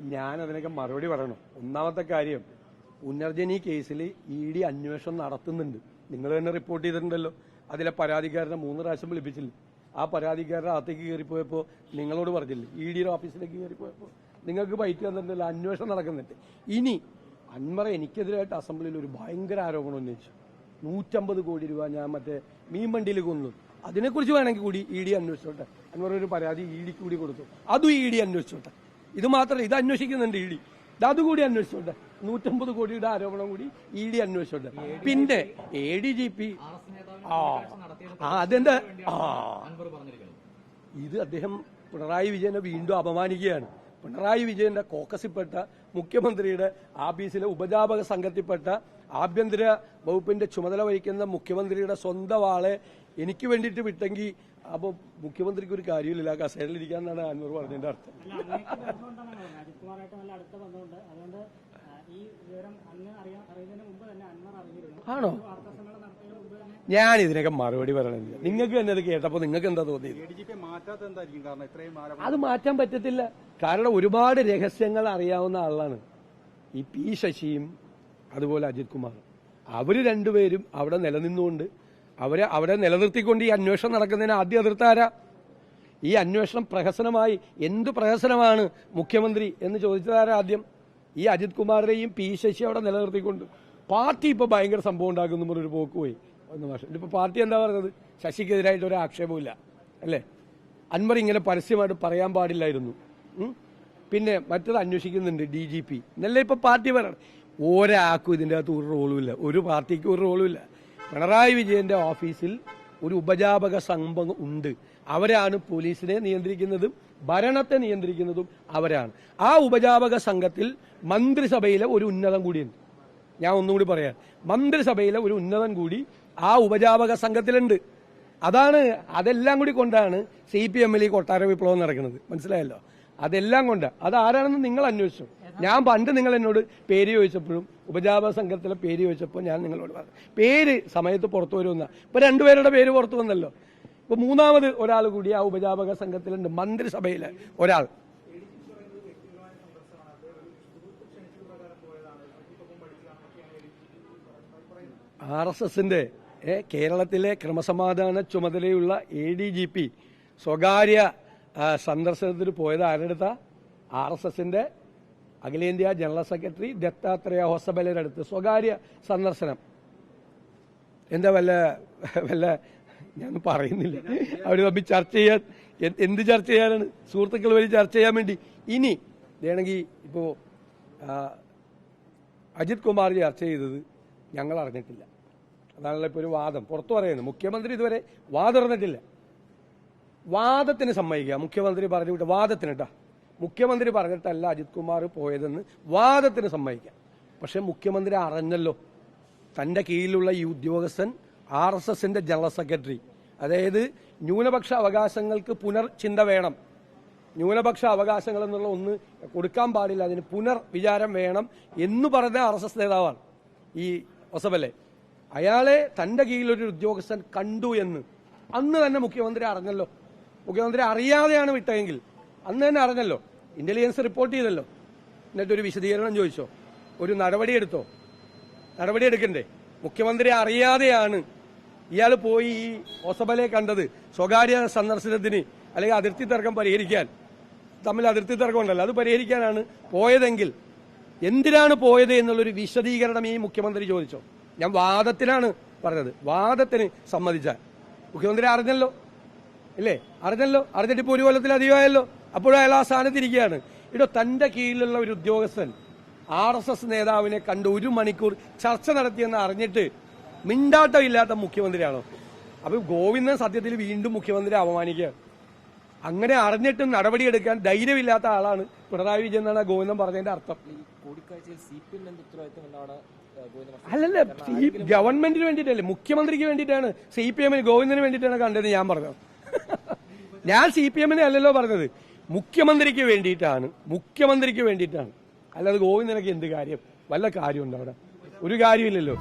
ഞാൻ അതിനൊക്കെ മറുപടി പറയണം. ഒന്നാമത്തെ കാര്യം പുനർജനി കേസിൽ ഇ ഡി അന്വേഷണം നടത്തുന്നുണ്ട്. നിങ്ങൾ തന്നെ റിപ്പോർട്ട് ചെയ്തിട്ടുണ്ടല്ലോ. അതിലെ പരാതിക്കാരനെ മൂന്ന് പ്രാവശ്യം വിളിപ്പിച്ചില്ല. ആ പരാതിക്കാരുടെ അകത്തേക്ക് കയറിപ്പോയപ്പോൾ നിങ്ങളോട് പറഞ്ഞില്ല? ഇ ഡിയുടെ ഓഫീസിലേക്ക് കയറിപ്പോയപ്പോൾ നിങ്ങൾക്ക് ബൈറ്റ് തന്നിട്ടില്ല അന്വേഷണം നടക്കുന്നുണ്ട്. ഇനി അൻവറ എനിക്കെതിരായിട്ട് അസംബ്ലിയിൽ ഒരു ഭയങ്കര ആരോപണം ഉന്നയിച്ചു. നൂറ്റമ്പത് കോടി രൂപ ഞാൻ മറ്റേ മീൻ വണ്ടിയിൽ കൊന്നു. അതിനെക്കുറിച്ച് വേണമെങ്കിൽ കൂടി ഇ ഡി അന്വേഷിച്ചോട്ടെ. അൻവർ ഒരു പരാതി ഇ ഡിക്ക് കൂടി കൊടുത്തു. അതും ഇ ഡി അന്വേഷിച്ചോട്ടെ. ഇത് മാത്രമല്ല ഇത് അന്വേഷിക്കുന്നുണ്ട് ഇ ഡി. ഇത് അതുകൂടി അന്വേഷിച്ചുണ്ട്. നൂറ്റമ്പത് കോടിയുടെ ആരോപണം കൂടി ഇ ഡി അന്വേഷിച്ചുണ്ട്. പിന്നെ എ ഡി ജി പി ആ അതെന്താ? ആ. ഇത് അദ്ദേഹം പിണറായി വിജയനെ വീണ്ടും അപമാനിക്കുകയാണ്. പിണറായി വിജയന്റെ കോക്കസിൽപ്പെട്ട മുഖ്യമന്ത്രിയുടെ ആഫീസിലെ ഉപജാപക സംഘത്തിൽപ്പെട്ട ആഭ്യന്തര വകുപ്പിന്റെ ചുമതല വഹിക്കുന്ന മുഖ്യമന്ത്രിയുടെ സ്വന്തം ആളെ എനിക്ക് വേണ്ടിയിട്ട് വിട്ടെങ്കിൽ അപ്പോൾ മുഖ്യമന്ത്രിക്ക് ഒരു കാര്യമില്ല കസേരയിലിരിക്കാന്നാണ് അൻവർ പറഞ്ഞതിന്റെ അർത്ഥം. ആണോ? ഞാൻ ഇതിനൊക്കെ മറുപടി പറയണില്ല. നിങ്ങൾക്ക് തന്നെ അത് കേട്ടപ്പോൾ നിങ്ങൾക്ക് എന്താ തോന്നിയത്? അത് മാറ്റാൻ പറ്റത്തില്ല. കാരണം ഒരുപാട് രഹസ്യങ്ങൾ അറിയാവുന്ന ആളാണ്. ഈ പി ശശിയും അതുപോലെ അജിത് കുമാറും അവർ രണ്ടുപേരും അവിടെ നിലനിന്നുകൊണ്ട് അവരെ അവിടെ നിലനിർത്തിക്കൊണ്ട് ഈ അന്വേഷണം നടക്കുന്നതിന് ആദ്യ എതിർത്താരാ? ഈ അന്വേഷണം പ്രഹസനമായി എന്ത് പ്രഹസനമാണ് മുഖ്യമന്ത്രി എന്ന് ചോദിച്ചതാരാ ആദ്യം? ഈ അജിത് കുമാറിനെയും പി ശശി അവിടെ നിലനിർത്തിക്കൊണ്ട്. പാർട്ടി ഇപ്പോൾ ഭയങ്കര സംഭവം ഉണ്ടാക്കുന്നു ഒരു പോക്ക് പോയി. ഒന്ന് വർഷം ഇപ്പോൾ പാർട്ടി എന്താ പറയുന്നത് ശശിക്കെതിരായിട്ട് ഒരു ആക്ഷേപമില്ല അല്ലേ? അൻവർ ഇങ്ങനെ പരസ്യമായിട്ട് പറയാൻ പാടില്ലായിരുന്നു. പിന്നെ മറ്റത് അന്വേഷിക്കുന്നുണ്ട് ഡി ജി പി. എന്നല്ലേ ഇപ്പൊ പാർട്ടി പറയണം ഒരാൾക്കും ഇതിന്റെ അകത്ത് ഒരു റോളുമില്ല. ഒരു പാർട്ടിക്കും ഒരു റോളുമില്ല. പിണറായി വിജയന്റെ ഓഫീസിൽ ഒരു ഉപജാപക സംഘം ഉണ്ട്. അവരാണ് പോലീസിനെ നിയന്ത്രിക്കുന്നതും ഭരണത്തെ നിയന്ത്രിക്കുന്നതും അവരാണ്. ആ ഉപജാപക സംഘത്തിൽ മന്ത്രിസഭയിലെ ഒരു ഉന്നതം കൂടിയുണ്ട്. ഞാൻ ഒന്നുകൂടി പറയാം. മന്ത്രിസഭയിലെ ഒരു ഉന്നതൻ കൂടി ആ ഉപജാപക സംഘത്തിലുണ്ട്. അതാണ് അതെല്ലാം കൂടി കൊണ്ടാണ് സി പി എമ്മിൽ ഈ കൊട്ടാര വിപ്ലവം നടക്കുന്നത്. മനസ്സിലായല്ലോ? അതെല്ലാം കൊണ്ട്. അത് ആരാണെന്ന് നിങ്ങൾ അന്വേഷിച്ചു. ഞാൻ പണ്ട് നിങ്ങൾ എന്നോട് പേര് ചോദിച്ചപ്പോഴും ഉപജാപ സംഘത്തിലെ പേര് ചോദിച്ചപ്പോൾ ഞാൻ നിങ്ങളോട് പറഞ്ഞു. പേര് സമയത്ത് പുറത്തു വരുമെന്ന. ഇപ്പൊ രണ്ടുപേരുടെ പേര് പുറത്തു വന്നല്ലോ. ഇപ്പൊ മൂന്നാമത് ഒരാൾ കൂടി ആ ഉപജാപക സംഘത്തിലുണ്ട് മന്ത്രിസഭയിലെ ഒരാൾ. ആർ എസ് എസിന്റെ കേരളത്തിലെ ക്രമസമാധാന ചുമതലയുള്ള എ ഡി ജി പി സ്വകാര്യ സന്ദർശനത്തിന് പോയത് ആരെടുത്ത ആർ എസ് എസിന്റെ അഖിലേന്ത്യാ ജനറൽ സെക്രട്ടറി ദത്താത്രേയ ഹൊസബലയുടെ അടുത്ത് സ്വകാര്യ സന്ദർശനം. എന്താ വല്ല വല്ല ഞാൻ പറയുന്നില്ല. അവർ തമ്മിൽ ചർച്ച ചെയ്യാൻ എന്ത് ചർച്ച ചെയ്യാനാണ്? സുഹൃത്തുക്കൾ വഴി ചർച്ച ചെയ്യാൻ വേണ്ടി. ഇനി വേണമെങ്കിൽ ഇപ്പോൾ അജിത് കുമാർ ചർച്ച ചെയ്തത് ഞങ്ങൾ അറിഞ്ഞിട്ടില്ല. അതാണല്ലോ ഇപ്പോൾ ഒരു വാദം. പുറത്തു പറയുന്നത് മുഖ്യമന്ത്രി ഇതുവരെ വാദം അറിഞ്ഞിട്ടില്ല. വാദത്തിന് സമ്മതിക്കുക. മുഖ്യമന്ത്രി പറഞ്ഞു വിട്ട് വാദത്തിന് കേട്ടോ മുഖ്യമന്ത്രി പറഞ്ഞിട്ടല്ല അജിത് കുമാർ പോയതെന്ന് വാദത്തിന് സമ്മതിക്കാം. പക്ഷെ മുഖ്യമന്ത്രി അറിഞ്ഞല്ലോ. തന്റെ കീഴിലുള്ള ഈ ഉദ്യോഗസ്ഥൻ ആർ എസ് എസിന്റെ ജനറൽ സെക്രട്ടറി. അതായത് ന്യൂനപക്ഷ അവകാശങ്ങൾക്ക് പുനർചിന്ത വേണം. ന്യൂനപക്ഷ അവകാശങ്ങൾ എന്നുള്ള ഒന്ന് കൊടുക്കാൻ പാടില്ല. അതിന് പുനർ വിചാരം വേണം എന്ന് പറഞ്ഞ ആർ എസ് എസ് നേതാവാണ് ഈ ഒസബലെ അയാളെ തന്റെ കീഴിലൊരു ഉദ്യോഗസ്ഥൻ കണ്ടു എന്ന്. അന്ന് തന്നെ മുഖ്യമന്ത്രി അറിഞ്ഞല്ലോ. മുഖ്യമന്ത്രി അറിയാതെയാണ് വിട്ടതെങ്കിൽ അന്ന് തന്നെ അറിഞ്ഞല്ലോ. ഇന്റലിജൻസ് റിപ്പോർട്ട് ചെയ്തല്ലോ. എന്നിട്ടൊരു വിശദീകരണം ചോദിച്ചോ. ഒരു നടപടി എടുത്തോ. നടപടി എടുക്കണ്ടേ. മുഖ്യമന്ത്രി അറിയാതെയാണ് ഇയാൾ പോയി ഈ ഒസബലെ കണ്ടത്. സ്വകാര്യ സന്ദർശനത്തിന് അല്ലെങ്കിൽ അതിർത്തി തർക്കം പരിഹരിക്കാൻ. തമ്മിൽ അതിർത്തി തർക്കം ഉണ്ടല്ലോ. അത് പരിഹരിക്കാനാണ് പോയതെങ്കിൽ എന്തിനാണ് പോയത് എന്നുള്ളൊരു വിശദീകരണം ഈ മുഖ്യമന്ത്രി ചോദിച്ചോ. ഞാൻ വാദത്തിനാണ് പറഞ്ഞത്. വാദത്തിന് സമ്മതിച്ചാൽ. മുഖ്യമന്ത്രി അറിഞ്ഞല്ലോ. ഇല്ലേ? അറിഞ്ഞല്ലോ. അറിഞ്ഞിട്ട് ഇപ്പോൾ ഒരു കൊല്ലത്തിലധികമായല്ലോ അപ്പോഴും അയാൾ ആ സ്ഥാനത്തിരിക്കുകയാണ് ഇവിടെ തന്റെ കീഴിലുള്ള ഒരു ഉദ്യോഗസ്ഥൻ ആർ എസ് എസ് നേതാവിനെ കണ്ട് ഒരു മണിക്കൂർ ചർച്ച നടത്തിയെന്ന് അറിഞ്ഞിട്ട് മിണ്ടാട്ടമില്ലാത്ത മുഖ്യമന്ത്രിയാണോ? അപ്പൊ ഗോവിന്ദൻ സത്യത്തിൽ വീണ്ടും മുഖ്യമന്ത്രിയെ അപമാനിക്കുകയാണ്. അങ്ങനെ അറിഞ്ഞിട്ടും നടപടിയെടുക്കാൻ ധൈര്യമില്ലാത്ത ആളാണ് പിണറായി വിജയൻ എന്നാണ് ഗോവിന്ദൻ പറഞ്ഞതിന്റെ അർത്ഥം. അല്ലല്ല ഈ ഗവൺമെന്റിന് വേണ്ടിയിട്ടല്ലേ മുഖ്യമന്ത്രിക്ക് വേണ്ടിയിട്ടാണ് സി പി എമ്മിന് ഗോവിന്ദന് വേണ്ടിയിട്ടാണ് കണ്ടത് ഞാൻ പറഞ്ഞത്. ഞാൻ സി പി എമ്മിനെ അല്ലല്ലോ പറഞ്ഞത്. മുഖ്യമന്ത്രിക്ക് വേണ്ടിയിട്ടാണ്. മുഖ്യമന്ത്രിക്ക് വേണ്ടിയിട്ടാണ്. അല്ലാതെ ഗോവിന്ദനൊക്കെ എന്ത് കാര്യം? വല്ല കാര്യമുണ്ടോ അവിടെ ഒരു കാര്യമില്ലല്ലോ.